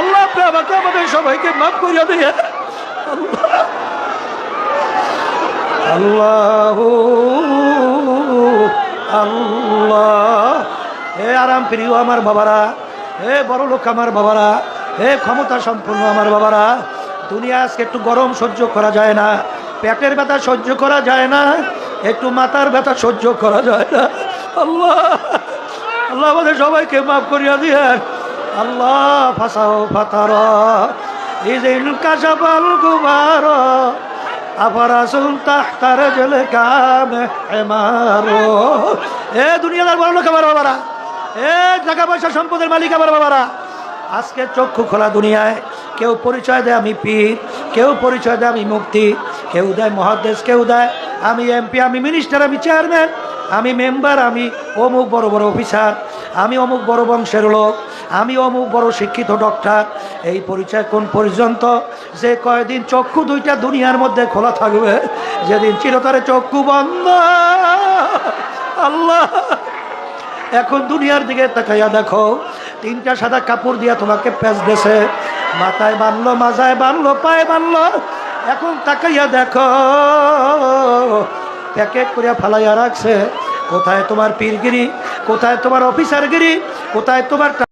আল্লাহ আপনি আমাকে আমাদের সবাইকে মাফ করিয়া দিয়ে আল্লাহ আল্লাহ। হে আরাম প্রিয় আমার বাবারা, হে বড় লোক আমার বাবারা, হে ক্ষমতা সম্পন্ন আমার বাবারা, দুনিয়া আজকে একটু গরম সহ্য করা যায় না, পেটের ব্যথা সহ্য করা যায় না, একটু মাথার ব্যথা সহ্য করা যায় না। আল্লাহ আল্লাহ আমাদের সবাইকে মাফ করিয়া দিয়েন। আল্লাহ ফাসাও ফাতার ইদিন কাশাপাল গুবার, আফারাসুন তাহতার জল কাম এমারো এ দুনিয়াদার বড় লোক আমার বাবারা, এ টাকা পয়সা সম্পদের মালিক আমার বাবারা। আজকে চক্ষু খোলা দুনিয়ায়, কেউ পরিচয় দেয় আমি পীর, কেউ পরিচয় দেয় আমি মুক্তি কেউ দেয় মহাদেশ কেউ দেয় আমি এমপি, আমি মিনিস্টার, আমি চেয়ারম্যান, আমি মেম্বার, আমি অমুক বড় বড় অফিসার আমি অমুক বড় বংশের লোক, আমি অমুক বড় শিক্ষিত ডক্টর। এই পরিচয় কোন পর্যন্ত? যে কয়দিন চক্ষু দুইটা দুনিয়ার মধ্যে খোলা থাকবে, যেদিন চিরতরে চক্ষু বন্ধ। আল্লাহ! এখন দুনিয়ার দিকে তাকাইয়া দেখো, তিনটা সাদা কাপড় দিয়া তোমাকে প্যাঁচ দেছে। মাথায় বানলো, মাজায় বানলো, পায়ে বানলো। এখন তাকাইয়া দেখো, প্যাকেট করিয়া ফালাইয়া রাখছে। কোথায় তোমার পীরগিরি কোথায় তোমার অফিসারগিরি? কোথায় তোমার